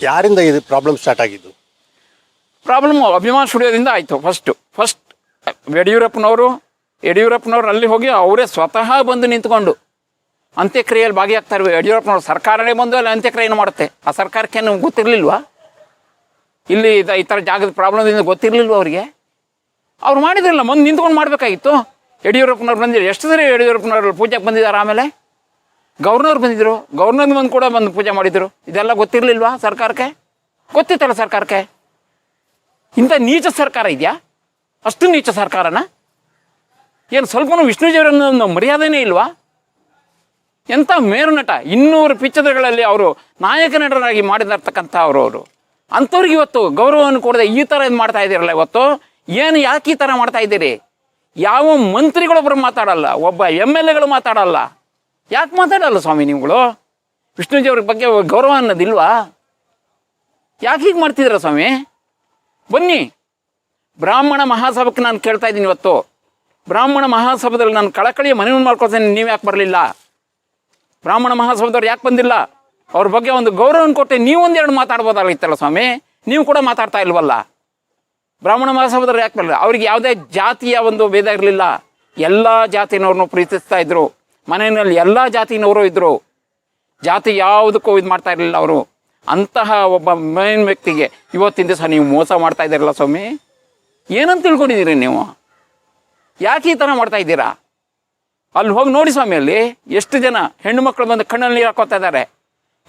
ಯಾರಿಂದ ಇದು problem start ಆಗಿದ್ದು? ಪ್ರಾಬ್ಲಮ್ ಅಭಿಮಾನ್ ಸ್ಟುಡಿಯೋದಿಂದ ಆಯಿತು ಫಸ್ಟು ಫಸ್ಟ್ ಯಡಿಯೂರಪ್ಪನವರು, ಯಡಿಯೂರಪ್ಪನವ್ರು ಅಲ್ಲಿ ಹೋಗಿ ಅವರೇ ಸ್ವತಃ ಬಂದು ನಿಂತ್ಕೊಂಡು ಅಂತ್ಯಕ್ರಿಯೆಯಲ್ಲಿ ಭಾಗಿಯಾಗ್ತಾರೆ ಯಡಿಯೂರಪ್ಪನವ್ರು ಸರ್ಕಾರನೇ ಬಂದು ಅಲ್ಲಿ ಅಂತ್ಯಕ್ರಿಯೆಯನ್ನು ಮಾಡುತ್ತೆ. ಆ ಸರ್ಕಾರಕ್ಕೆ ನಮ್ಗೆ ಗೊತ್ತಿರಲಿಲ್ವಾ? ಇಲ್ಲಿ ಈ ಥರ ಜಾಗದ ಪ್ರಾಬ್ಲಮ್ದಿಂದ ಗೊತ್ತಿರಲಿಲ್ವ ಅವರಿಗೆ? ಅವ್ರು ಮಾಡಿದ್ರಲ್ಲ ಮುಂದೆ ನಿಂತ್ಕೊಂಡು ಮಾಡಬೇಕಾಗಿತ್ತು. ಯಡಿಯೂರಪ್ಪನವ್ರು ಬಂದಿದ್ದಾರೆ ಎಷ್ಟು ಸರಿ ಯಡಿಯೂರಪ್ಪನವ್ರು ಪೂಜೆಗೆ ಬಂದಿದ್ದಾರೆ ಆಮೇಲೆ? ಗವರ್ನರ್ ಬಂದಿದ್ರು, ಗವರ್ನರ್ ಬಂದು ಕೂಡ ಬಂದು ಪೂಜೆ ಮಾಡಿದ್ರು. ಇದೆಲ್ಲ ಗೊತ್ತಿರಲಿಲ್ವಾ ಸರ್ಕಾರಕ್ಕೆ? ಗೊತ್ತಿತ್ತಲ್ಲ ಸರ್ಕಾರಕ್ಕೆ? ಇಂಥ ನೀಚ ಸರ್ಕಾರ ಇದೆಯಾ? ಅಷ್ಟು ನೀಚ ಸರ್ಕಾರನ? ಏನು ಸ್ವಲ್ಪನೂ ವಿಷ್ಣುಜಿಯವರನ್ನ ಮರ್ಯಾದೆನೇ ಇಲ್ವಾ? ಎಂಥ ಮೇರು ನಟ, ಇನ್ನೂರು ಪಿಕ್ಚರ್ಗಳಲ್ಲಿ ಅವರು ನಾಯಕ ನಟರಾಗಿ ಮಾಡಿದಿರ್ತಕ್ಕಂಥ ಅವರು ಅವರು. ಅಂಥವ್ರಿಗೆ ಇವತ್ತು ಗೌರವವನ್ನು ಕೊಡದೆ ಈ ಥರ ಇದು ಮಾಡ್ತಾ ಇದ್ದೀರಲ್ಲ ಇವತ್ತು? ಏನು ಯಾಕೆ ಈ ಥರ ಮಾಡ್ತಾ ಇದ್ದೀರಿ? ಯಾವ ಮಂತ್ರಿಗಳೊಬ್ಬರು ಮಾತಾಡಲ್ಲ, ಒಬ್ಬ ಎಂ ಎಲ್ ಎಗಳು ಮಾತಾಡಲ್ಲ. ಯಾಕೆ ಮಾತಾಡಲ್ಲ ಸ್ವಾಮಿ ನೀವುಗಳು ವಿಷ್ಣುಜಿಯವ್ರ ಬಗ್ಗೆ ಗೌರವ ಅನ್ನೋದಿಲ್ವಾ? ಯಾಕೆ ಹೀಗೆ ಮಾಡ್ತಿದ್ದೀರ ಸ್ವಾಮಿ? ಬನ್ನಿ. ಬ್ರಾಹ್ಮಣ ಮಹಾಸಭಕ್ಕೆ ನಾನು ಕೇಳ್ತಾ ಇದ್ದೀನಿ ಇವತ್ತು. ಬ್ರಾಹ್ಮಣ ಮಹಾಸಭದಲ್ಲಿ ನಾನು ಕಳಕಳಿಯ ಮನವಿ ಮಾಡ್ಕೊಳ್ತೇನೆ, ನೀವು ಯಾಕೆ ಬರಲಿಲ್ಲ? ಬ್ರಾಹ್ಮಣ ಮಹಾಸಭದವ್ರು ಯಾಕೆ ಬಂದಿಲ್ಲ? ಅವ್ರ ಬಗ್ಗೆ ಒಂದು ಗೌರವವನ್ನು ಕೊಟ್ಟೆ ನೀವು ಒಂದೆರಡು ಮಾತಾಡ್ಬೋದಾಗಿತ್ತಲ್ಲ ಸ್ವಾಮಿ? ನೀವು ಕೂಡ ಮಾತಾಡ್ತಾ ಇಲ್ವಲ್ಲ? ಬ್ರಾಹ್ಮಣ ಮಹಾಸಭದವ್ರು ಯಾಕೆ ಬರಲಿಲ್ಲ? ಅವ್ರಿಗೆ ಯಾವುದೇ ಜಾತಿಯ ಒಂದು ಭೇದ ಇರಲಿಲ್ಲ. ಎಲ್ಲ ಜಾತಿನವ್ರನ್ನು ಪ್ರೀತಿಸ್ತಾ ಇದ್ರು. ಮನೆಯಲ್ಲಿ ಎಲ್ಲ ಜಾತಿನವರು ಇದ್ದರು ಜಾತಿ ಯಾವುದಕ್ಕೂ ಇದು ಮಾಡ್ತಾ ಇರಲಿಲ್ಲ ಅವರು. ಅಂತಹ ಒಬ್ಬ ಮೇನ್ ವ್ಯಕ್ತಿಗೆ ಇವತ್ತಿನ ದಿವಸ ನೀವು ಮೋಸ ಮಾಡ್ತಾ ಇದ್ದೀರಲ್ಲ ಸ್ವಾಮಿ? ಏನಂತ ತಿಳ್ಕೊಂಡಿದ್ದೀರಿ ನೀವು? ಯಾಕೆ ಈ ಥರ ಮಾಡ್ತಾ ಇದ್ದೀರಾ? ಅಲ್ಲಿ ಹೋಗಿ ನೋಡಿ ಸ್ವಾಮಿ ಅಲ್ಲಿ, ಎಷ್ಟು ಜನ ಹೆಣ್ಣು ಮಕ್ಕಳು ಬಂದು ಕಣ್ಣಲ್ಲಿ ನೀರು ಹಾಕೋತಾ ಇದ್ದಾರೆ.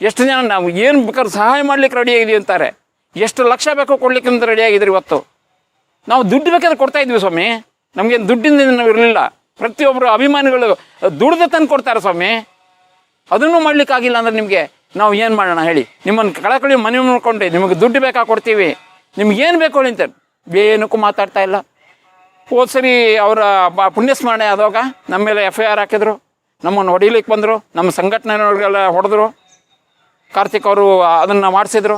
ಎಷ್ಟು ಜನ ನಾವು ಏನು ಬೇಕಾದ್ರೂ ಸಹಾಯ ಮಾಡ್ಲಿಕ್ಕೆ ರೆಡಿ ಆಗಿದ್ದೀವಿ ಅಂತಾರೆ. ಎಷ್ಟು ಲಕ್ಷ ಬೇಕು ಕೊಡ್ಲಿಕ್ಕೆ ರೆಡಿ ಇವತ್ತು. ನಾವು ದುಡ್ಡು ಬೇಕಾದ್ರೆ ಕೊಡ್ತಾ ಇದ್ವಿ ಸ್ವಾಮಿ. ನಮಗೇನು ದುಡ್ಡಿಂದ ನಾವು ಇರಲಿಲ್ಲ. ಪ್ರತಿಯೊಬ್ಬರು ಅಭಿಮಾನಿಗಳು ದುಡ್ದು ತಂದು ಕೊಡ್ತಾರೆ ಸ್ವಾಮಿ. ಅದನ್ನು ಮಾಡ್ಲಿಕ್ಕಾಗಿಲ್ಲ ಅಂದ್ರೆ ನಿಮಗೆ ನಾವು ಏನು ಮಾಡೋಣ ಹೇಳಿ. ನಿಮ್ಮನ್ನು ಕಳಕಳಿ ಮನೆ ನೋಡ್ಕೊಂಡು ನಿಮಗೆ ದುಡ್ಡು ಬೇಕಾ ಕೊಡ್ತೀವಿ. ನಿಮ್ಗೆ ಏನು ಬೇಕು ಹೇಳಿ ಅಂತ ಏನಕ್ಕೂ ಮಾತಾಡ್ತಾ ಇಲ್ಲ. ಹೋದ್ಸರಿ ಅವರ ಬ ಪುಣ್ಯಸ್ಮರಣೆ ಆದಾಗ ನಮ್ಮ ಮೇಲೆ ಎಫ್ ಐ ಆರ್ ಹಾಕಿದ್ರು. ನಮ್ಮನ್ನು ಹೊಡಿಲಿಕ್ಕೆ ಬಂದರು. ನಮ್ಮ ಸಂಘಟನೆಗಳಿಗೆಲ್ಲ ಹೊಡೆದ್ರು. ಕಾರ್ತಿಕ್ ಅವರು ಅದನ್ನು ಮಾಡಿಸಿದ್ರು.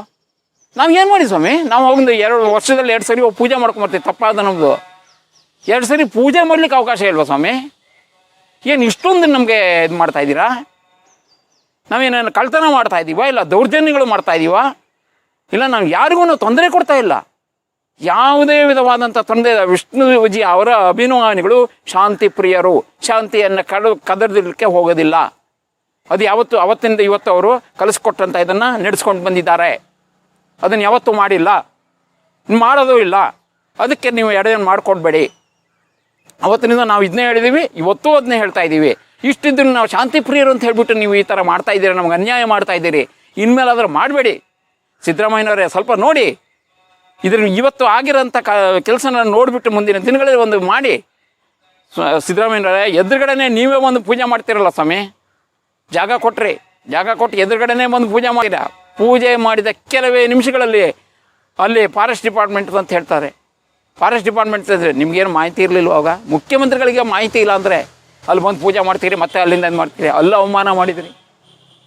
ನಾವು ಏನು ಮಾಡಿ ಸ್ವಾಮಿ? ನಾವು ಒಂದು ಎರಡು ವರ್ಷದಲ್ಲಿ ಎರಡು ಸರಿ ಪೂಜೆ ಮಾಡ್ಕೊಂಬರ್ತೀವಿ ತಪ್ಪಾದ ನಮ್ಮದು ಎರಡು ಸರಿ ಪೂಜೆ ಮಾಡ್ಲಿಕ್ಕೆ ಅವಕಾಶ ಇಲ್ವಾ ಸ್ವಾಮಿ? ಏನು ಇಷ್ಟೊಂದು ನಮಗೆ ಇದು ಮಾಡ್ತಾ ಇದ್ದೀರಾ? ನಾವೇನೇನು ಕಳ್ತನ ಮಾಡ್ತಾ ಇದ್ದೀವಾ ಇಲ್ಲ ದೌರ್ಜನ್ಯಗಳು ಮಾಡ್ತಾ ಇದ್ದೀವಾ ಇಲ್ಲ ನಾವು ಯಾರಿಗೂ ತೊಂದರೆ ಕೊಡ್ತಾ ಇಲ್ಲ. ಯಾವುದೇ ವಿಧವಾದಂಥ ತೊಂದರೆ ವಿಷ್ಣುಜಿ ಅವರ ಅಭಿಮಾನಿಗಳು ಶಾಂತಿ ಪ್ರಿಯರು. ಶಾಂತಿಯನ್ನು ಕಡ ಕದರ್ದಿಲಿಕ್ಕೆ ಹೋಗೋದಿಲ್ಲ. ಅದು ಯಾವತ್ತು, ಅವತ್ತಿಂದ ಇವತ್ತು ಅವರು ಕಲಿಸ್ಕೊಟ್ಟಂತ ಇದನ್ನು ನಡೆಸ್ಕೊಂಡು ಬಂದಿದ್ದಾರೆ. ಅದನ್ನು ಯಾವತ್ತೂ ಮಾಡಿಲ್ಲ. ಮಾಡೋದು ಇಲ್ಲ. ಅದಕ್ಕೆ ನೀವು ಎಡೆಯನ್ನು ಮಾಡಿಕೊಡ್ಬೇಡಿ ಅವತ್ತಿನಿಂದ ನಾವು ಇದನ್ನೇ ಹೇಳಿದ್ದೀವಿ ಇವತ್ತೂ ಅದನ್ನೇ ಹೇಳ್ತಾ ಇದ್ದೀವಿ ಇಷ್ಟಿದ್ರು ನಾವು ಶಾಂತಿ ಪ್ರಿಯರು ಅಂತ ಹೇಳ್ಬಿಟ್ಟು ನೀವು ಈ ಥರ ಮಾಡ್ತಾ ಇದ್ದೀರಿ, ನಮ್ಗೆ ಅನ್ಯಾಯ ಮಾಡ್ತಾ ಇದ್ದೀರಿ. ಇನ್ಮೇಲೆ ಅದರ ಮಾಡಬೇಡಿ. ಸಿದ್ದರಾಮಯ್ಯನವರೇ, ಸ್ವಲ್ಪ ನೋಡಿ. ಇದ್ರ ಇವತ್ತು ಆಗಿರೋಂಥ ಕ, ಕೆಲಸನ ನೋಡಿಬಿಟ್ಟು ಮುಂದಿನ ದಿನಗಳಲ್ಲಿ ಒಂದು ಮಾಡಿ. ಸಿದ್ದರಾಮಯ್ಯನವರೇ, ಎದುರುಗಡೆನೆ ನೀವೇ ಒಂದು ಪೂಜೆ ಮಾಡ್ತೀರಲ್ಲ ಸ್ವಾಮಿ? ಜಾಗ ಕೊಟ್ರಿ. ಜಾಗ ಕೊಟ್ಟು ಎದುರುಗಡೆನೆ ಬಂದು ಪೂಜೆ ಮಾಡಿದ. ಪೂಜೆ ಮಾಡಿದ ಕೆಲವೇ ನಿಮಿಷಗಳಲ್ಲಿ ಅಲ್ಲಿ ಫಾರೆಸ್ಟ್ ಡಿಪಾರ್ಟ್ಮೆಂಟ್ ಅಂತ ಹೇಳ್ತಾರೆ. ಫಾರೆಸ್ಟ್ ಡಿಪಾರ್ಟ್ಮೆಂಟ್ ನಿಮ್ಗೇನು ಮಾಹಿತಿ ಇರಲಿಲ್ಲ ಅವಾಗ? ಮುಖ್ಯಮಂತ್ರಿಗಳಿಗೆ ಮಾಹಿತಿ ಇಲ್ಲ ಅಂದರೆ ಅಲ್ಲಿ ಬಂದು ಪೂಜೆ ಮಾಡ್ತೀರಿ, ಮತ್ತೆ ಅಲ್ಲಿಂದ ಏನು ಮಾಡ್ತೀರಿ. ಅಲ್ಲ ಅವಮಾನ ಮಾಡಿದ್ರಿ.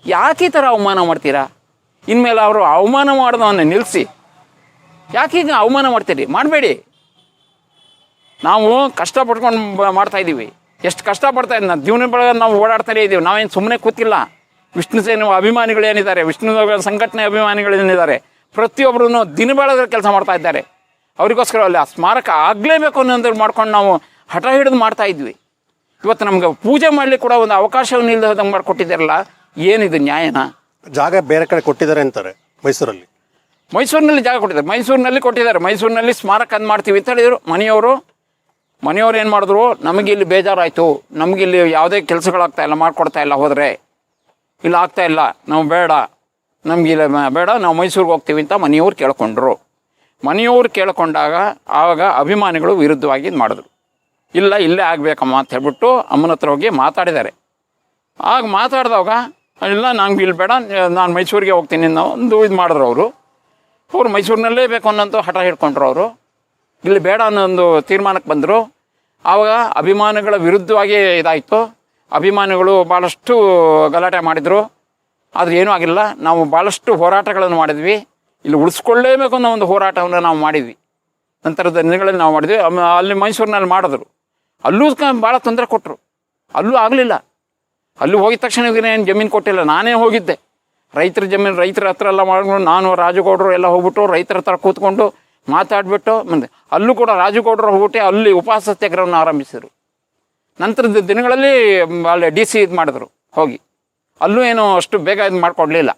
ಯಾಕೆ ಈ ಥರ ಅವಮಾನ ಮಾಡ್ತೀರಾ? ಇನ್ಮೇಲೆ ಅವರು ಅವಮಾನ ಮಾಡೋದನ್ನು ನಿಲ್ಲಿಸಿ ಯಾಕೆ ಈಗ ಅವಮಾನ ಮಾಡ್ತೀರಿ? ಮಾಡಬೇಡಿ. ನಾವು ಬ- ಮಾಡ್ತಾ ಇದ್ದೀವಿ. ಎಷ್ಟು ಕಷ್ಟಪಡ್ತಾ ಇದ್ದೀವಿ ನಾವು ಜೀವನ ಬೆಳಗ್ಗೆ ನಾವು ಓಡಾಡ್ತಾನೆ ಇದ್ದೀವಿ. ನಾವೇನು ಸುಮ್ಮನೆ ಕೂತಿಲ್ಲ. ವಿಷ್ಣು ಸೇನೆ ಅಭಿಮಾನಿಗಳೇನಿದ್ದಾರೆ ವಿಷ್ಣು ಸಂಘಟನೆ ಅಭಿಮಾನಿಗಳೇನಿದ್ದಾರೆ ಪ್ರತಿಯೊಬ್ಬರೂ ದಿನ ಬೆಳಗ್ಗೆ ಕೆಲಸ ಮಾಡ್ತಾ ಇದ್ದಾರೆ. ಅವರಿಗೋಸ್ಕರ ಅಲ್ಲಿ ಆ ಸ್ಮಾರಕ ಆಗಲೇಬೇಕು ಅನ್ನೋದ್ರ ಮಾಡ್ಕೊಂಡು ನಾವು ಹಠ ಹಿಡಿದು ಮಾಡ್ತಾ ಇದ್ವಿ. ಇವತ್ತು ನಮ್ಗೆ ಪೂಜೆ ಮಾಡಲಿ ಕೂಡ ಒಂದು ಅವಕಾಶವನ್ನು ಇಲ್ಲದಂಗೆ ಮಾಡಿಕೊಟ್ಟಿದ್ದಾರಲ್ಲ ಏನಿದು ನ್ಯಾಯನಾ? ಜಾಗ ಬೇರೆ ಕಡೆ ಕೊಟ್ಟಿದ್ದಾರೆ ಅಂತಾರೆ ಮೈಸೂರಲ್ಲಿ. ಮೈಸೂರಿನಲ್ಲಿ ಜಾಗ ಕೊಟ್ಟಿದ್ದಾರೆ. ಮೈಸೂರಿನಲ್ಲಿ ಕೊಟ್ಟಿದ್ದಾರೆ. ಮೈಸೂರಿನಲ್ಲಿ ಸ್ಮಾರಕ ಅಂದ್ ಮಾಡ್ತೀವಿ ಅಂತ ಹೇಳಿದರು. ಮನೆಯವರು ಮನೆಯವ್ರು ಏನು ಮಾಡಿದ್ರು? ನಮಗೆ ಇಲ್ಲಿ ಬೇಜಾರಾಯಿತು. ನಮಗೆ ಇಲ್ಲಿ ಯಾವುದೇ ಕೆಲಸಗಳಾಗ್ತಾ ಇಲ್ಲ ಮಾಡ್ಕೊಡ್ತಾ ಇಲ್ಲ ಹೋದರೆ. ಇಲ್ಲ ಆಗ್ತಾ ಇಲ್ಲ. ನಾವು ಬೇಡ. ನಮಗಿಲ್ಲ ಬೇಡ. ನಾವು ಮೈಸೂರಿಗೆ ಹೋಗ್ತೀವಿ ಅಂತ ಮನೆಯವ್ರು ಕೇಳ್ಕೊಂಡ್ರು. ಮನೆಯವ್ರು ಕೇಳಿಕೊಂಡಾಗ ಆವಾಗ ಅಭಿಮಾನಿಗಳು ವಿರುದ್ಧವಾಗಿ ಇದು ಮಾಡಿದ್ರು. ಇಲ್ಲ, ಇಲ್ಲೇ ಆಗಬೇಕಮ್ಮ ಅಂತ ಹೇಳ್ಬಿಟ್ಟು ಅಮ್ಮನ ಹತ್ರ ಹೋಗಿ ಮಾತಾಡಿದ್ದಾರೆ. ಆಗ ಮಾತಾಡಿದಾಗ, ಇಲ್ಲ, ನಂಗೆ ಇಲ್ಲಿ ಬೇಡ, ನಾನು ಮೈಸೂರಿಗೆ ಹೋಗ್ತೀನಿ ನಾವು ಒಂದು ಇದು ಮಾಡಿದ್ರು ಅವರು. ಅವ್ರು ಮೈಸೂರಿನಲ್ಲೇ ಬೇಕು ಅನ್ನೋಂಥ ಹಠ ಹಿಡ್ಕೊಂಡ್ರು ಅವರು. ಇಲ್ಲಿ ಬೇಡ ಅನ್ನೋ ಒಂದು ತೀರ್ಮಾನಕ್ಕೆ ಬಂದರು. ಆವಾಗ ಅಭಿಮಾನಿಗಳ ವಿರುದ್ಧವಾಗಿ ಇದಾಯಿತು. ಅಭಿಮಾನಿಗಳು ಭಾಳಷ್ಟು ಗಲಾಟೆ ಮಾಡಿದರು. ಆದರೆ ಏನೂ ಆಗಿಲ್ಲ. ನಾವು ಭಾಳಷ್ಟು ಹೋರಾಟಗಳನ್ನು ಮಾಡಿದ್ವಿ. ಇಲ್ಲಿ ಉಳಿಸ್ಕೊಳ್ಳೇಬೇಕು ಅನ್ನೋ ಒಂದು ಹೋರಾಟವನ್ನು ನಾವು ಮಾಡಿದ್ವಿ. ನಂತರದ ದಿನಗಳಲ್ಲಿ ನಾವು ಮಾಡಿದ್ವಿ. ಅಲ್ಲಿ ಮೈಸೂರಿನಲ್ಲಿ ಮಾಡಿದ್ರು. ಅಲ್ಲೂ ಭಾಳ ತೊಂದರೆ ಕೊಟ್ಟರು ಅಲ್ಲೂ ಆಗಲಿಲ್ಲ. ಅಲ್ಲಿ ಹೋಗಿದ ತಕ್ಷಣ ಏನು ಜಮೀನು ಕೊಟ್ಟಿಲ್ಲ. ನಾನೇ ಹೋಗಿದ್ದೆ. ರೈತರ ಜಮೀನು, ರೈತರ ಹತ್ರ ಎಲ್ಲ ಮಾಡ್ಕೊಂಡು ನಾನು, ರಾಜಗೌಡರು ಎಲ್ಲ ಹೋಗ್ಬಿಟ್ಟು ರೈತರ ಹತ್ರ ಕೂತ್ಕೊಂಡು ಮಾತಾಡಿಬಿಟ್ಟು ಮುಂದೆ ಅಲ್ಲೂ ಕೂಡ ರಾಜಗೌಡರು ಹೋಗ್ಬಿಟ್ಟು ಅಲ್ಲಿ ಉಪವಾಸ ಸತ್ಯಾಗ್ರಹವನ್ನು ಆರಂಭಿಸಿದರು. ನಂತರದ ದಿನಗಳಲ್ಲಿ ಅಲ್ಲಿ ಡಿ ಸಿ ಇದು ಮಾಡಿದ್ರು, ಹೋಗಿ. ಅಲ್ಲೂ ಏನು ಅಷ್ಟು ಬೇಗ ಇದು ಮಾಡಿಕೊಡ್ಲಿಲ್ಲ.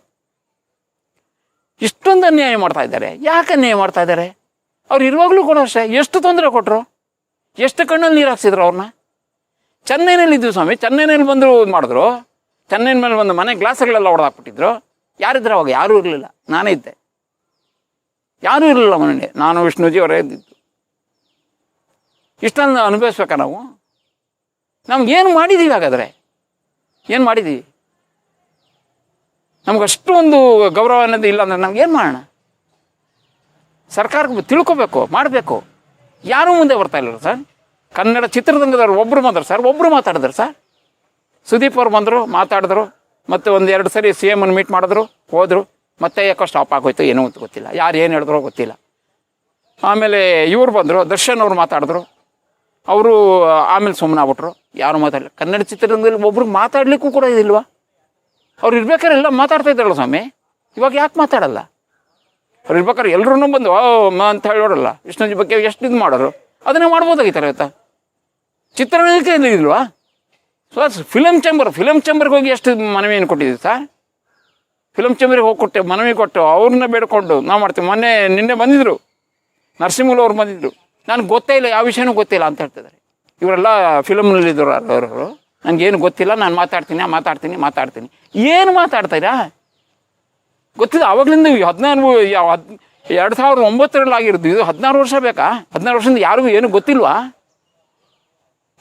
ಇಷ್ಟೊಂದು ಅನ್ಯಾಯ ಮಾಡ್ತಾ ಇದ್ದಾರೆ. ಯಾಕೆ ಅನ್ಯಾಯ ಮಾಡ್ತಾ ಇದ್ದಾರೆ? ಅವ್ರು ಇರುವಾಗಲೂ ಕೂಡ ಅಷ್ಟೇ. ಎಷ್ಟು ತೊಂದರೆ ಕೊಟ್ಟರು ಎಷ್ಟು ಕಣ್ಣಲ್ಲಿ ನೀರು ಹಾಕ್ಸಿದ್ರು ಅವ್ರನ್ನ? ಚೆನ್ನೈನಲ್ಲಿ ಇದ್ವಿ ಸ್ವಾಮಿ. ಚೆನ್ನೈನಲ್ಲಿ ಬಂದರು ಮಾಡಿದ್ರು. ಚೆನ್ನೈನ ಮೇಲೆ ಬಂದು ಮನೆ ಗ್ಲಾಸ್ಗಳೆಲ್ಲ ಹೊಡೆದಾಕ್ಬಿಟ್ಟಿದ್ರು ಯಾರಿದ್ರು ಅವಾಗ ಯಾರೂ ಇರಲಿಲ್ಲ. ನಾನೇ ಇದ್ದೆ. ಯಾರೂ ಇರಲಿಲ್ಲ ಮನೇಲಿ ನಾನು ವಿಷ್ಣುಜಿ ಅವರೇ ಇದ್ದಿದ್ದು. ಇಷ್ಟೊಂದು ಅನುಭವಿಸ್ಬೇಕಾ ನಾವು? ನಮ್ಗೇನು ಮಾಡಿದ್ದೀವಿ ಹಾಗಾದರೆ? ಏನು ಮಾಡಿದ್ದೀವಿ ನಮ್ಗೆ ಅಷ್ಟೊಂದು ಗೌರವ ಅನ್ನೋದು ಇಲ್ಲ ಅಂದ್ರೆ ನಮ್ಗೆ ಏನು ಮಾಡೋಣ? ಸರ್ಕಾರಕ್ಕೆ ತಿಳ್ಕೊಬೇಕು, ಮಾಡಬೇಕು. ಯಾರೂ ಮುಂದೆ ಬರ್ತಾ ಇಲ್ಲ ಸರ್? ಕನ್ನಡ ಚಿತ್ರರಂಗದವ್ರು ಒಬ್ಬರು ಬಂದರು ಸರ್? ಒಬ್ಬರು ಮಾತಾಡಿದ್ರು ಸರ್? ಸುದೀಪ್ ಅವ್ರು ಬಂದರು, ಮಾತಾಡಿದ್ರು, ಮತ್ತು ಒಂದು ಎರಡು ಸರಿ ಸಿ ಎಂ ಮೀಟ್ ಮಾಡಿದ್ರು, ಹೋದರು. ಮತ್ತೆ ಯಾಕೋ ಸ್ಟಾಪ್ ಆಗೋಯ್ತು, ಏನೂ ಅಂತ ಗೊತ್ತಿಲ್ಲ. ಯಾರು ಏನು ಹೇಳಿದ್ರು ಗೊತ್ತಿಲ್ಲ. ಆಮೇಲೆ ಇವ್ರು ಬಂದರು, ದರ್ಶನ್ ಅವ್ರು ಮಾತಾಡಿದ್ರು. ಅವರು ಆಮೇಲೆ ಸುಮ್ಮನೆ ಆಗ್ಬಿಟ್ರು. ಯಾರು ಮಾತಾಡಲಿಲ್ಲ. ಕನ್ನಡ ಚಿತ್ರರಂಗದಲ್ಲಿ ಒಬ್ರು ಮಾತಾಡ್ಲಿಕ್ಕೂ ಕೂಡ ಇದಿಲ್ವಾ ಅವ್ರು ಇರ್ಬೇಕಾದ್ರೆ ಎಲ್ಲ ಮಾತಾಡ್ತಾ ಇದ್ದಾರಲ್ಲ ಸ್ವಾಮಿ. ಇವಾಗ ಯಾಕೆ ಮಾತಾಡಲ್ಲ? ಅವ್ರು ಇರ್ಬೇಕಾದ್ರೆ ಎಲ್ಲರೂ ಬಂದು, ಓ, ಅಮ್ಮ ಅಂತ ಹೇಳೋರಲ್ಲ. ವಿಷ್ಣುಜಿ ಬಗ್ಗೆ ಎಷ್ಟು ಇದು ಮಾಡೋರು? ಅದನ್ನೇ ಮಾಡ್ಬೋದಾಗಿತ್ತಾರೆ ಆಯ್ತಾ? ಚಿತ್ರರಂಗಕ್ಕೆ ಇಲ್ವಾ ಸೊ ಫಿಲಮ್ ಚೇಂಬರ್ ಫಿಲಮ್ ಚೇಂಬರ್ಗೆ ಹೋಗಿ ಎಷ್ಟು ಮನವಿಯನ್ನು ಕೊಟ್ಟಿದ್ದೀವಿ ಸರ್? ಫಿಲಮ್ ಚೇಂಬರ್ಗೆ ಹೋಗಿ ಕೊಟ್ಟೆ, ಮನವಿ ಕೊಟ್ಟು, ಅವ್ರನ್ನ ಬೇಡ್ಕೊಂಡು ನಾವು ಮಾಡ್ತೀವಿ. ಮೊನ್ನೆ ನಿನ್ನೆ ಬಂದಿದ್ರು. ನರಸಿಂಹಲ್ ಅವ್ರು ಬಂದಿದ್ರು. ನನಗೆ ಗೊತ್ತೇ ಇಲ್ಲ, ಯಾವ ವಿಷಯನೂ ಗೊತ್ತಿಲ್ಲ ಅಂತ ಹೇಳ್ತಿದ್ದಾರೆ. ಇವರೆಲ್ಲ ಫಿಲಮ್ನಲ್ಲಿದ್ದರು ಅವರು. ನನಗೇನು ಗೊತ್ತಿಲ್ಲ, ನಾನು ಮಾತಾಡ್ತೀನಿ ಮಾತಾಡ್ತೀನಿ ಮಾತಾಡ್ತೀನಿ. ಏನು ಮಾತಾಡ್ತೀರಾ? ಗೊತ್ತಿದೆ ಆವಾಗಲಿಂದ ಹದಿನಾರು ಹದ್, ಎರಡು ಸಾವಿರದ ಒಂಬತ್ತರಲ್ಲಿ ಆಗಿರೋದು, ಇದು ಹದಿನಾರು ವರ್ಷ ಬೇಕಾ? ಹದಿನಾರು ವರ್ಷದಿಂದ ಯಾರಿಗೂ ಏನು ಗೊತ್ತಿಲ್ವಾ?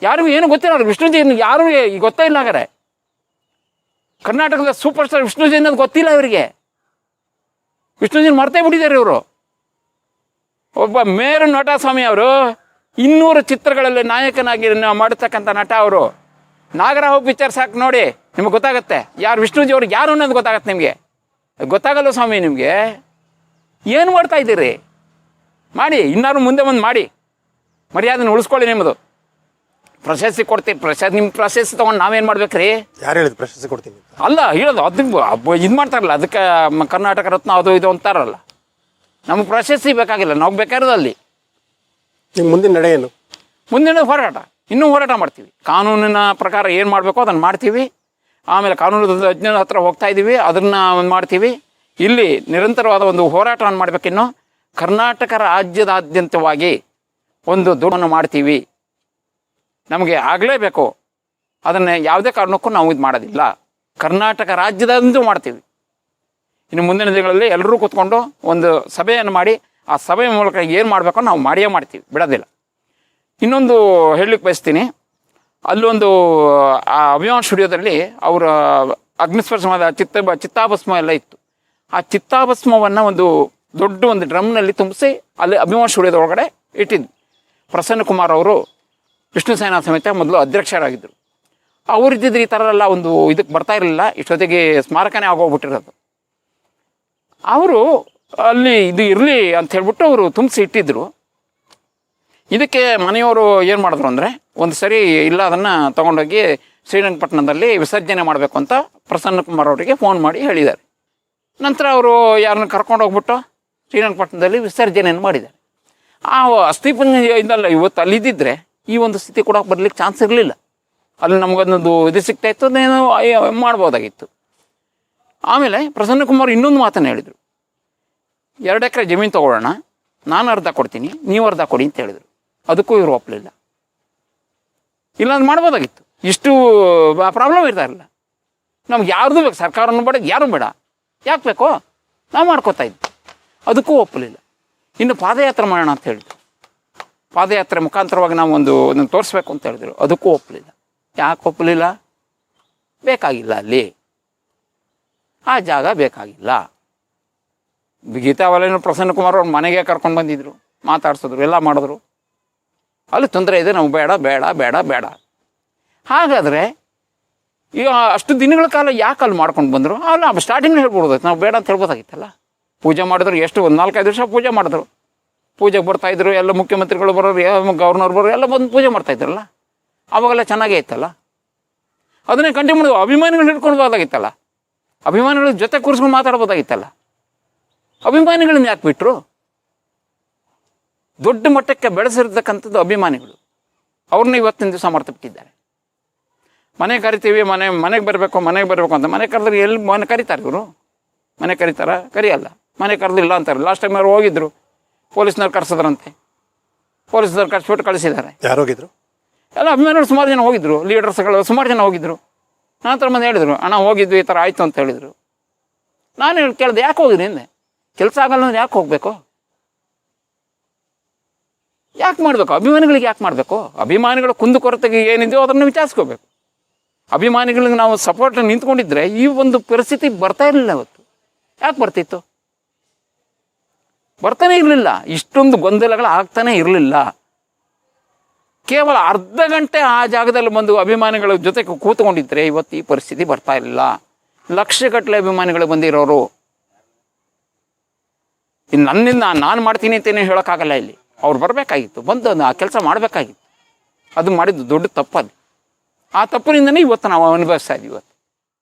ಯಾರಿಗೂ ಏನು ಗೊತ್ತಿಲ್ಲ ಅವ್ರು ಜೈನ್, ಯಾರು ಗೊತ್ತೇ ಇಲ್ಲ ಹಾಗಾರೆ ಕರ್ನಾಟಕದ ಸೂಪರ್ ಸ್ಟಾರ್ ವಿಷ್ಣುಜಿ ಅದು ಗೊತ್ತಿಲ್ಲ ಇವರಿಗೆ. ವಿಷ್ಣುಜಿನ ಮರ್ತೇ ಬಿಟ್ಟಿದ್ದಾರೆ ಇವರು. ಒಬ್ಬ ಮೇರು ನಟ ಸ್ವಾಮಿ ಅವರು, ಇನ್ನೂರು ಚಿತ್ರಗಳಲ್ಲಿ ನಾಯಕನಾಗಿ ಮಾಡತಕ್ಕಂಥ ನಟ ಅವರು. ನಾಗರಾವ್ ಪಿಕ್ಚರ್ ಸಾಕು ನೋಡಿ ನಿಮ್ಗೆ ಗೊತ್ತಾಗತ್ತೆ. ಯಾರು ವಿಷ್ಣುಜಿ ಅವ್ರಿಗೆ ಯಾರು ಅನ್ನೋದು ಗೊತ್ತಾಗತ್ತೆ ನಿಮಗೆ. ಗೊತ್ತಾಗಲ್ಲ ಸ್ವಾಮಿ ನಿಮಗೆ. ಏನು ಮಾಡ್ತಾ ಇದ್ದೀರಿ? ಮಾಡಿ ಇನ್ನಾರು ಮುಂದೆ ಬಂದು ಮಾಡಿ. ಮರ್ಯಾದೆನ ಉಳಿಸ್ಕೊಳ್ಳಿ ನಿಮ್ಮದು ಪ್ರಶಸ್ತಿ ಕೊಡ್ತೀವಿ ಪ್ರಶಸ್ತಿ ನಿಮ್ಮ ಪ್ರಶಸ್ತಿ ತೊಗೊಂಡು ನಾವೇನು ಮಾಡ್ಬೇಕ್ರಿ? ಯಾರು ಹೇಳಿದ್ರು ಪ್ರಶಸ್ತಿ ಕೊಡ್ತೀನಿ? ಅಲ್ಲ ಹೇಳೋದು ಅದಕ್ಕೆ ಇದು ಮಾಡ್ತಾರಲ್ಲ ಅದಕ್ಕೆ ಕರ್ನಾಟಕ ರತ್ನ ಅದು ಇದು ಅಂತಾರಲ್ಲ. ನಮಗೆ ಪ್ರಶಸ್ತಿ ಬೇಕಾಗಿಲ್ಲ ನಾವು ಬೇಕಾಗಿರೋದು ಅಲ್ಲಿ. ನಿಮ್ಮ ಮುಂದಿನ ನಡೆ ಏನು ಮುಂದಿನ ಹೋರಾಟ. ಇನ್ನೂ ಹೋರಾಟ ಮಾಡ್ತೀವಿ. ಕಾನೂನಿನ ಪ್ರಕಾರ ಏನು ಮಾಡಬೇಕೋ ಅದನ್ನು ಮಾಡ್ತೀವಿ. ಆಮೇಲೆ ಕಾನೂನು ತಜ್ಞರ ಹತ್ರ ಹೋಗ್ತಾ ಇದ್ದೀವಿ ಅದನ್ನು ಮಾಡ್ತೀವಿ. ಇಲ್ಲಿ ನಿರಂತರವಾದ ಒಂದು ಹೋರಾಟವನ್ನು ಮಾಡಬೇಕಿನ್ನು ಕರ್ನಾಟಕ ರಾಜ್ಯದಾದ್ಯಂತವಾಗಿ ಒಂದು ದುಡ್ಡನ್ನು ಮಾಡ್ತೀವಿ. ನಮಗೆ ಆಗಲೇಬೇಕು. ಅದನ್ನು ಯಾವುದೇ ಕಾರಣಕ್ಕೂ ನಾವು ಇದು ಮಾಡೋದಿಲ್ಲ. ಕರ್ನಾಟಕ ರಾಜ್ಯದಂತೂ ಮಾಡ್ತೀವಿ. ಇನ್ನು ಮುಂದಿನ ದಿನಗಳಲ್ಲಿ ಎಲ್ಲರೂ ಕೂತ್ಕೊಂಡು ಒಂದು ಸಭೆಯನ್ನು ಮಾಡಿ, ಆ ಸಭೆಯ ಮೂಲಕ ಏನು ಮಾಡಬೇಕೋ ನಾವು ಮಾಡಿಯೇ ಮಾಡ್ತೀವಿ. ಬಿಡೋದಿಲ್ಲ. ಇನ್ನೊಂದು ಹೇಳಲಿಕ್ಕೆ ಬಯಸ್ತೀನಿ. ಅಲ್ಲೊಂದು, ಆ ಅಭಿಮಾನ್ ಸ್ಟುಡಿಯೋದಲ್ಲಿ ಅವರ ಅಗ್ನಿಸ್ಪರ್ಶವಾದ ಚಿತ್ತ, ಚಿತ್ತಾಭಸ್ಮ ಎಲ್ಲ ಇತ್ತು. ಆ ಚಿತ್ತಾಭಸ್ಮವನ್ನು ಒಂದು ದೊಡ್ಡ ಒಂದು ಡ್ರಮ್ನಲ್ಲಿ ತುಂಬಿಸಿ ಅಲ್ಲಿ ಅಭಿಮಾನ್ ಸ್ಟುಡಿಯೋದ ಒಳಗಡೆ ಇಟ್ಟಿದ್ದು ಪ್ರಸನ್ನ ಕುಮಾರ್ ಅವರು ವಿಷ್ಣು ಸೇನಾ ಸಮೇತ ಮೊದಲು ಅಧ್ಯಕ್ಷರಾಗಿದ್ದರು. ಅವರಿದ್ದಿದ್ರೆ ಈ ಥರ ಎಲ್ಲ ಒಂದು ಇದಕ್ಕೆ ಬರ್ತಾ ಇರಲಿಲ್ಲ, ಇಷ್ಟೊತ್ತಿಗೆ ಸ್ಮಾರಕನೇ ಆಗೋಗ್ಬಿಟ್ಟಿರೋದು. ಅವರು ಅಲ್ಲಿ ಇದು ಇರಲಿ ಅಂತ ಹೇಳ್ಬಿಟ್ಟು ಅವರು ತುಂಬಿಸಿ ಇಟ್ಟಿದ್ರು. ಇದಕ್ಕೆ ಮನೆಯವರು ಏನು ಮಾಡಿದ್ರು ಅಂದರೆ ಒಂದು ಸರಿ ಇಲ್ಲ ಅದನ್ನು ತೊಗೊಂಡೋಗಿ ಶ್ರೀರಂಗಪಟ್ಟಣದಲ್ಲಿ ವಿಸರ್ಜನೆ ಮಾಡಬೇಕು ಅಂತ ಪ್ರಸನ್ನ ಕುಮಾರ್ ಅವರಿಗೆ ಫೋನ್ ಮಾಡಿ ಹೇಳಿದ್ದಾರೆ. ನಂತರ ಅವರು ಯಾರನ್ನ ಕರ್ಕೊಂಡು ಹೋಗ್ಬಿಟ್ಟು ಶ್ರೀರಂಗಪಟ್ಟಣದಲ್ಲಿ ವಿಸರ್ಜನೆಯನ್ನು ಮಾಡಿದ್ದಾರೆ. ಆ ಅಸ್ಥಿಪಂಜ ಇದಲ್ಲ, ಇವತ್ತು ಅಲ್ಲಿದ್ದಿದ್ರೆ ಈ ಒಂದು ಸ್ಥಿತಿ ಕೂಡ ಬರಲಿಕ್ಕೆ ಚಾನ್ಸ್ ಇರಲಿಲ್ಲ. ಅಲ್ಲಿ ನಮಗೊಂದೊಂದು ಇದು ಸಿಗ್ತಾ ಇತ್ತು, ಅದೇನು ಮಾಡ್ಬೋದಾಗಿತ್ತು. ಆಮೇಲೆ ಪ್ರಸನ್ನ ಕುಮಾರ್ ಇನ್ನೊಂದು ಮಾತನ್ನು ಹೇಳಿದರು. ಎರಡು ಎಕರೆ ಜಮೀನು ತೊಗೊಳ್ಳೋಣ, ನಾನು ಅರ್ಧ ಕೊಡ್ತೀನಿ, ನೀವು ಅರ್ಧ ಕೊಡಿ ಅಂತ ಹೇಳಿದರು. ಅದಕ್ಕೂ ಇವರು ಒಪ್ಪಲಿಲ್ಲ ಇಲ್ಲಾಂದ್ರೆ ಮಾಡ್ಬೋದಾಗಿತ್ತು. ಇಷ್ಟು ಪ್ರಾಬ್ಲಮ್ ಇರ್ತಾ ಇರಲಿಲ್ಲ. ನಮ್ಗೆ ಯಾರ್ದು ಬೇಕು, ಸರ್ಕಾರನೂ ಬೇಡ, ಯಾರು ಬೇಡ. ಯಾಕೆ ಬೇಕೋ, ನಾವು ಮಾಡ್ಕೋತಾ ಇದ್ವಿ. ಅದಕ್ಕೂ ಒಪ್ಪಲಿಲ್ಲ ಇನ್ನು ಪಾದಯಾತ್ರೆ ಮಾಡೋಣ ಅಂತ ಹೇಳಿದ್ರು. ಪಾದಯಾತ್ರೆ ಮುಖಾಂತರವಾಗಿ ನಾವು ಒಂದು, ಅದನ್ನು ತೋರಿಸ್ಬೇಕು ಅಂತ ಹೇಳಿದ್ರು. ಅದಕ್ಕೂ ಒಪ್ಪಲಿಲ್ಲ ಯಾಕೆ ಒಪ್ಪಲಿಲ್ಲ ಬೇಕಾಗಿಲ್ಲ ಅಲ್ಲಿ. ಆ ಜಾಗ ಬೇಕಾಗಿಲ್ಲ. ಗೀತಾ ವಲಯನ ಪ್ರಸನ್ನ ಕುಮಾರ್ ಅವ್ರ ಮನೆಗೆ ಕರ್ಕೊಂಡು ಬಂದಿದ್ರು, ಮಾತಾಡ್ಸಿದ್ರು, ಎಲ್ಲ ಮಾಡಿದ್ರು. ಅಲ್ಲಿ ತೊಂದರೆ ಇದೆ ನಾವು ಬೇಡ ಬೇಡ ಬೇಡ ಬೇಡ. ಹಾಗಾದರೆ, ಈಗ ಅಷ್ಟು ದಿನಗಳ ಕಾಲ ಯಾಕೆ ಅಲ್ಲಿ ಮಾಡ್ಕೊಂಡು ಬಂದರು? ಅಲ್ಲ ಸ್ಟಾರ್ಟಿಂಗ್ ಹೇಳ್ಬೋದಾಯ್ತು ನಾವು ಬೇಡ ಅಂತ ಹೇಳ್ಬೋದಾಗಿತ್ತಲ್ಲ. ಪೂಜೆ ಮಾಡಿದ್ರು, ಎಷ್ಟು ಒಂದು ನಾಲ್ಕೈದು ವರ್ಷ ಪೂಜೆ ಮಾಡಿದ್ರು. ಪೂಜೆಗೆ ಬರ್ತಾಯಿದ್ರು ಎಲ್ಲ ಮುಖ್ಯಮಂತ್ರಿಗಳು ಬರೋರು ಯಾವ ಗವರ್ನರ್ ಬರೋರು, ಎಲ್ಲ ಬಂದು ಪೂಜೆ ಮಾಡ್ತಾಯಿದ್ರಲ್ಲ ಅವಾಗೆಲ್ಲ ಚೆನ್ನಾಗೇ ಇತ್ತಲ್ಲ. ಅದನ್ನೇ ಕಂಟಿನ್ಯೂ ಅಭಿಮಾನಿಗಳು ಹಿಡ್ಕೊಂಡು ಹೋದಾಗಿತ್ತಲ್ಲ. ಅಭಿಮಾನಿಗಳ ಜೊತೆ ಕೂರಿಸ್ಕೊಂಡು ಮಾತಾಡ್ಬೋದಾಗಿತ್ತಲ್ಲ. ಅಭಿಮಾನಿಗಳನ್ನ ಯಾಕೆ ಬಿಟ್ಟರು ದೊಡ್ಡ ಮಟ್ಟಕ್ಕೆ ಬೆಳೆಸಿರ್ತಕ್ಕಂಥದ್ದು ಅಭಿಮಾನಿಗಳು. ಅವ್ರನ್ನ ಇವತ್ತಿನ ದಿವಸ ಮರ್ತುಬಿಟ್ಟಿದ್ದಾರೆ. ಮನೆ ಕರಿತೀವಿ ಮನೆ ಮನೆಗೆ ಬರಬೇಕು ಮನೆಗೆ ಬರಬೇಕು ಅಂತ. ಮನೆ ಕರೆದ್ರೆ ಎಲ್ಲಿ ಮನೆ ಕರೀತಾರೆ ಇವರು? ಮನೆ ಕರೀತಾರ? ಕರಿಯಲ್ಲ. ಮನೆ ಕರೆದಿಲ್ಲ ಅಂತಾರೆ. ಲಾಸ್ಟ್ ಟೈಮ್ ಅವ್ರು ಹೋಗಿದ್ರು. ಪೊಲೀಸ್ನವ್ರು ಕರ್ಸಿದ್ರಂತೆ. ಪೊಲೀಸ್ನವ್ರು ಕರ್ಸ್ಬಿಟ್ಟು ಕಳಿಸಿದ್ದಾರೆ. ಯಾರು ಹೋಗಿದ್ರು? ಎಲ್ಲ ಅಭಿಮಾನಿಗಳು ಸುಮಾರು ಜನ ಹೋಗಿದ್ರು. ಲೀಡರ್ಸ್ಗಳು ಸುಮಾರು ಜನ ಹೋಗಿದ್ರು. ನಂತರ ಮಂದಿ ಹೇಳಿದ್ರು ಅಣ್ಣ ಹೋಗಿದ್ವಿ ಈ ಥರ ಆಯಿತು ಅಂತ ಹೇಳಿದರು. ನಾನು ಕೇಳಿದೆ ಯಾಕೆ ಹೋಗಿದ್ರಿ ಹಿಂದೆ ಕೆಲಸ ಆಗಲ್ಲ ಅಂದ್ರೆ ಯಾಕೆ ಹೋಗಬೇಕು? ಯಾಕೆ ಮಾಡಬೇಕು? ಅಭಿಮಾನಿಗಳಿಗೆ ಯಾಕೆ ಮಾಡಬೇಕು? ಅಭಿಮಾನಿಗಳ ಕುಂದುಕೊರತೆಗೆ ಏನಿದೆಯೋ ಅದನ್ನು ವಿಚಾರಿಸ್ಕೋಬೇಕು. ಅಭಿಮಾನಿಗಳಿಗೆ ನಾವು ಸಪೋರ್ಟ್ ನಿಂತ್ಕೊಂಡಿದ್ರೆ ಈ ಒಂದು ಪರಿಸ್ಥಿತಿ ಬರ್ತಾ ಇರಲಿಲ್ಲ ಅವತ್ತು. ಯಾಕೆ ಬರ್ತಿತ್ತು? ಬರ್ತಾನೆ ಇರಲಿಲ್ಲ. ಇಷ್ಟೊಂದು ಗೊಂದಲಗಳು ಆಗ್ತಾನೆ ಇರಲಿಲ್ಲ. ಕೇವಲ ಅರ್ಧ ಗಂಟೆ ಆ ಜಾಗದಲ್ಲಿ ಬಂದು ಅಭಿಮಾನಿಗಳ ಜೊತೆ ಕೂತ್ಕೊಂಡಿದ್ರೆ ಇವತ್ತು ಈ ಪರಿಸ್ಥಿತಿ ಬರ್ತಾ ಇರಲಿಲ್ಲ. ಲಕ್ಷಗಟ್ಟಲೆ ಅಭಿಮಾನಿಗಳು ಬಂದಿರೋರು. ನನ್ನಿಂದ ನಾನು ಮಾಡ್ತೀನಿ ಅಂತೇನೆ ಹೇಳೋಕ್ಕಾಗಲ್ಲ ಇಲ್ಲಿ. ಅವ್ರು ಬರಬೇಕಾಗಿತ್ತು ಬಂದು ಆ ಕೆಲಸ ಮಾಡಬೇಕಾಗಿತ್ತು. ಅದು ಮಾಡಿದ್ದು ದೊಡ್ಡ ತಪ್ಪದು. ಆ ತಪ್ಪಿನಿಂದನೇ ಇವತ್ತು ನಾವು ಅನುಭವಿಸ್ತಾ ಇದ್ದೀವಿ ಇವತ್ತು.